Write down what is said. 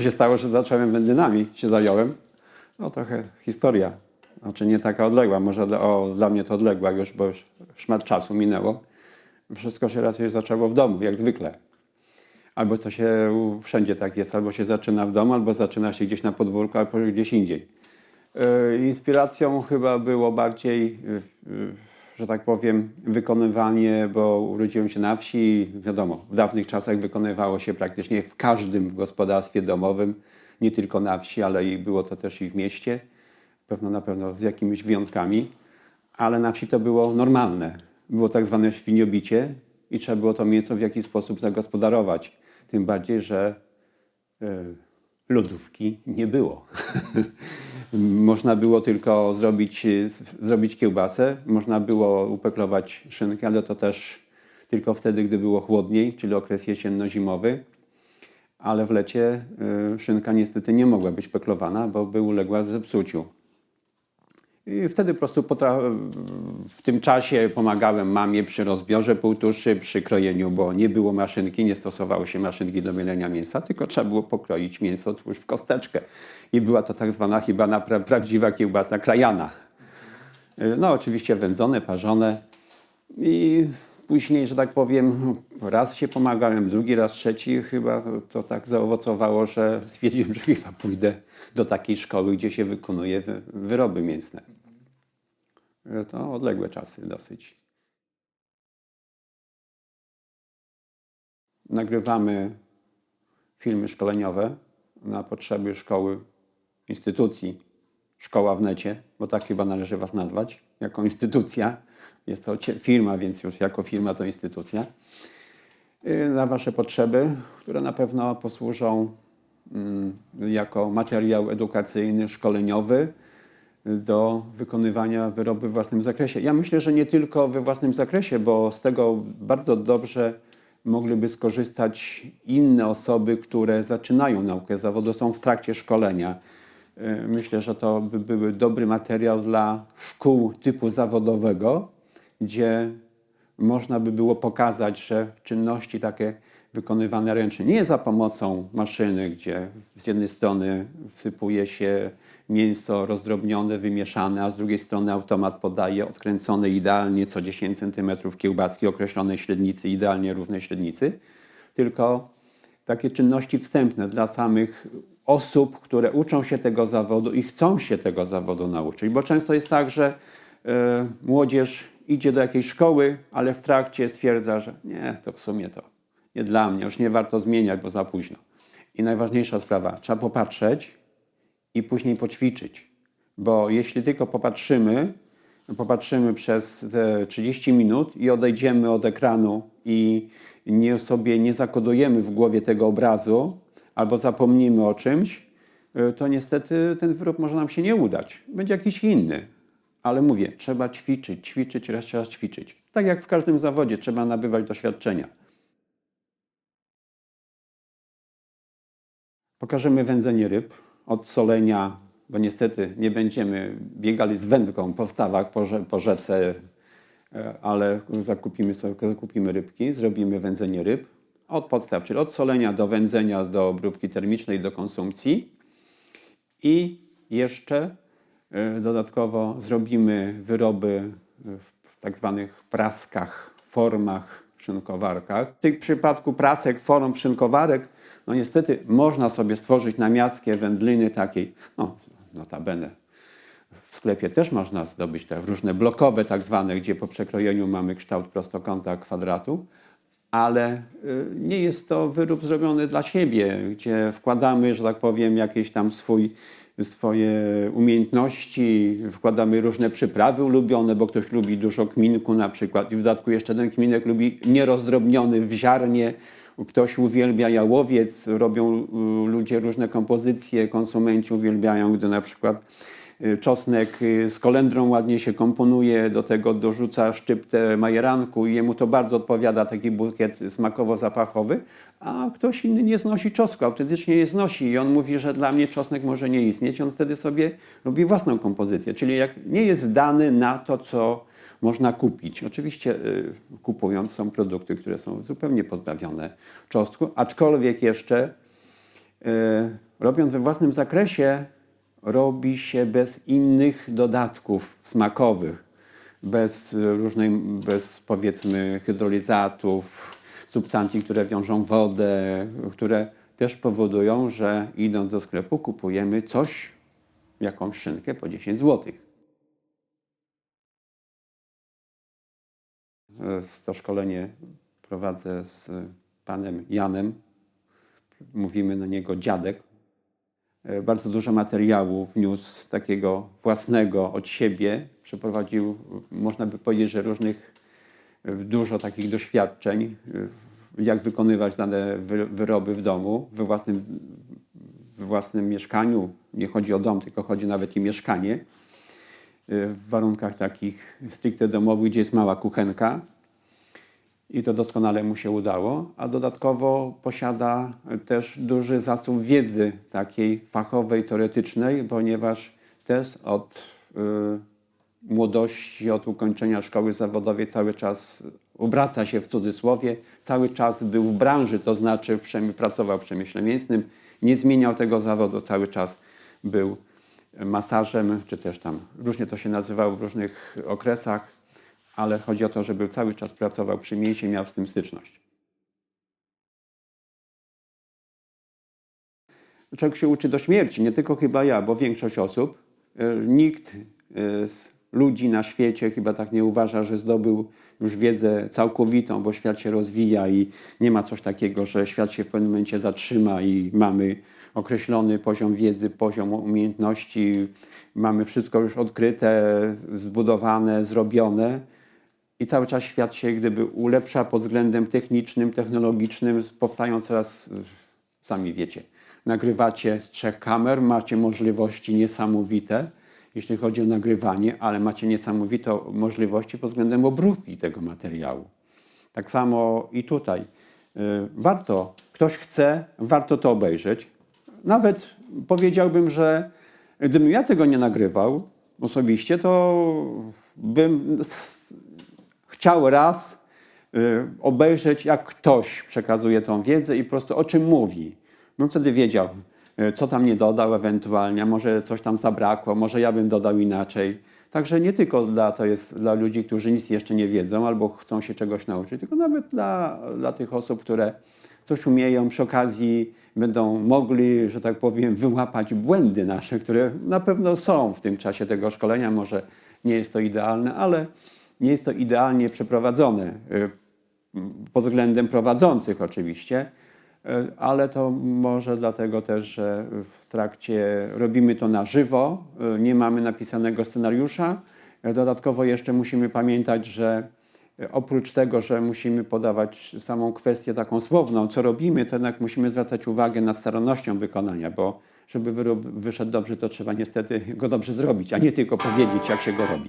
to się stało, że zacząłem wędlynami, się zająłem. No trochę historia, znaczy nie taka odległa, może dla, o, dla mnie to odległa już, bo już szmat czasu minęło. Wszystko się raczej zaczęło w domu, jak zwykle. Albo to się wszędzie tak jest, albo się zaczyna w domu, albo zaczyna się gdzieś na podwórku, albo gdzieś indziej. E, Inspiracją chyba było bardziej, że tak powiem, wykonywanie, bo urodziłem się na wsi i wiadomo, w dawnych czasach wykonywało się praktycznie w każdym gospodarstwie domowym, nie tylko na wsi, ale i było to też i w mieście, pewno na pewno z jakimiś wyjątkami, ale na wsi to było normalne. Było tak zwane świniobicie i trzeba było to mięso w jakiś sposób zagospodarować. Tym bardziej, że e, lodówki nie było. można było tylko zrobić, e, zrobić kiełbasę, można było upeklować szynkę, ale to też tylko wtedy, gdy było chłodniej, czyli okres jesienno-zimowy. Ale w lecie e, szynka niestety nie mogła być peklowana, bo by uległa zepsuciu. I wtedy po prostu w tym czasie pomagałem mamie przy rozbiorze półtuszy, przy krojeniu, bo nie było maszynki, nie stosowało się maszynki do mielenia mięsa, tylko trzeba było pokroić mięso tłuszcz w kosteczkę. I była to tak zwana chyba napra- prawdziwa kiełbasa krajana. Y, No oczywiście wędzone, parzone i później, że tak powiem, raz się pomagałem, drugi raz, trzeci chyba to, tak zaowocowało, że stwierdziłem, że chyba pójdę do takiej szkoły, gdzie się wykonuje wy- wyroby mięsne. To odległe czasy dosyć. Nagrywamy filmy szkoleniowe na potrzeby szkoły, instytucji Szkoła w necie, bo tak chyba należy Was nazwać, jako instytucja. Jest to firma, więc już jako firma to instytucja. Y, Na Wasze potrzeby, które na pewno posłużą mm, jako materiał edukacyjny, szkoleniowy do wykonywania wyroby w własnym zakresie. Ja myślę, że nie tylko we własnym zakresie, bo z tego bardzo dobrze mogliby skorzystać inne osoby, które zaczynają naukę zawodu, są w trakcie szkolenia. Y, Myślę, że to by były dobry materiał dla szkół typu zawodowego, gdzie można by było pokazać, że czynności takie wykonywane ręcznie, nie za pomocą maszyny, gdzie z jednej strony wsypuje się mięso rozdrobnione, wymieszane, a z drugiej strony automat podaje odkręcone idealnie co 10 cm kiełbaski określonej średnicy, idealnie równej średnicy, tylko takie czynności wstępne dla samych osób, które uczą się tego zawodu i chcą się tego zawodu nauczyć. Bo często jest tak, że e, młodzież idzie do jakiejś szkoły, ale w trakcie stwierdza, że nie, to w sumie to nie dla mnie, już nie warto zmieniać, bo za późno. I najważniejsza sprawa, trzeba popatrzeć i później poćwiczyć. Bo jeśli tylko popatrzymy, popatrzymy przez te 30 minut i odejdziemy od ekranu i nie sobie nie zakodujemy w głowie tego obrazu albo zapomnimy o czymś, y, to niestety ten wyrób może nam się nie udać. Będzie jakiś inny. Ale mówię, trzeba ćwiczyć, ćwiczyć, raz raz ćwiczyć. Tak jak w każdym zawodzie trzeba nabywać doświadczenia. Pokażemy wędzenie ryb, od solenia, bo niestety nie będziemy biegali z wędką po stawach, po, po rzece, e, ale zakupimy, sobie, zakupimy rybki, zrobimy wędzenie ryb od podstaw, czyli od solenia do wędzenia, do obróbki termicznej, do konsumpcji. I jeszcze e, dodatkowo zrobimy wyroby w tak zwanych praskach, formach, szynkowarkach. W tym przypadku prasek, form szynkowarek, no niestety można sobie stworzyć namiastkę wędliny takiej, no notabene w sklepie też można zdobyć te różne blokowe tak zwane, gdzie po przekrojeniu mamy kształt prostokąta kwadratu, ale y, nie jest to wyrób zrobiony dla siebie, gdzie wkładamy, że tak powiem, jakieś tam swój, swoje umiejętności, wkładamy różne przyprawy ulubione, bo ktoś lubi dużo kminku na przykład. I w dodatku jeszcze ten kminek lubi nierozdrobniony w ziarnie, ktoś uwielbia jałowiec, robią y, ludzie różne kompozycje, konsumenci uwielbiają, gdy na przykład czosnek y, z kolendrą ładnie się komponuje, do tego dorzuca szczyptę majeranku i jemu to bardzo odpowiada, taki bukiet smakowo-zapachowy, a ktoś inny nie znosi czosnku, autentycznie nie znosi i on mówi, że dla mnie czosnek może nie istnieć, on wtedy sobie robi własną kompozycję, czyli jak nie jest dany na to, co można kupić. Oczywiście y, kupując są produkty, które są zupełnie pozbawione czosnku, aczkolwiek jeszcze y, robiąc we własnym zakresie, robi się bez innych dodatków smakowych, bez różnej, bez powiedzmy hydrolizatów, substancji, które wiążą wodę, które też powodują, że idąc do sklepu kupujemy coś, jakąś szynkę po 10 zł. To szkolenie prowadzę z panem Janem. Mówimy na niego dziadek. E, Bardzo dużo materiału wniósł takiego własnego od siebie. Przeprowadził, można by powiedzieć, że różnych, e, dużo takich doświadczeń, e, jak wykonywać dane wy- wyroby w domu, we własnym, we własnym mieszkaniu. Nie chodzi o dom, tylko chodzi nawet i mieszkanie w warunkach takich stricte domowych, gdzie jest mała kuchenka. I to doskonale mu się udało, a dodatkowo posiada też duży zasób wiedzy takiej fachowej, teoretycznej, ponieważ też od y, młodości, od ukończenia szkoły zawodowej cały czas obraca się w cudzysłowie, cały czas był w branży, to znaczy pracował w przemyśle mięsnym, nie zmieniał tego zawodu, cały czas był masażem, czy też tam różnie to się nazywało w różnych okresach, ale chodzi o to, żeby cały czas pracował przy mięsie i miał z tym styczność. Człowiek się uczy do śmierci, nie tylko chyba ja, bo większość osób, e, nikt e, z ludzi na świecie chyba tak nie uważa, że zdobył już wiedzę całkowitą, bo świat się rozwija i nie ma coś takiego, że świat się w pewnym momencie zatrzyma i mamy określony poziom wiedzy, poziom umiejętności, mamy wszystko już odkryte, zbudowane, zrobione. I cały czas świat się gdyby ulepsza pod względem technicznym, technologicznym. Powstają coraz, y, sami wiecie, nagrywacie z trzech kamer, macie możliwości niesamowite, jeśli chodzi o nagrywanie, ale macie niesamowite możliwości pod względem obróbki tego materiału. Tak samo i tutaj. Y, Warto, ktoś chce, warto to obejrzeć. Nawet powiedziałbym, że gdybym ja tego nie nagrywał osobiście, to bym chciał raz y, obejrzeć, jak ktoś przekazuje tą wiedzę i po prostu o czym mówi. Bym wtedy wiedział, y, co tam nie dodał ewentualnie, może coś tam zabrakło, może ja bym dodał inaczej. Także nie tylko dla, to jest dla ludzi, którzy nic jeszcze nie wiedzą albo chcą się czegoś nauczyć, tylko nawet dla, dla tych osób, które coś umieją, przy okazji będą mogli, że tak powiem, wyłapać błędy nasze, które na pewno są w tym czasie tego szkolenia. Może nie jest to idealne, ale nie jest to idealnie przeprowadzone y, pod względem prowadzących oczywiście, y, ale to może dlatego też, że w trakcie robimy to na żywo, y, nie mamy napisanego scenariusza. Dodatkowo jeszcze musimy pamiętać, że oprócz tego, że musimy podawać samą kwestię taką słowną, co robimy, to jednak musimy zwracać uwagę na starannością wykonania, bo żeby wyszedł dobrze, to trzeba niestety go dobrze zrobić, a nie tylko powiedzieć, jak się go robi.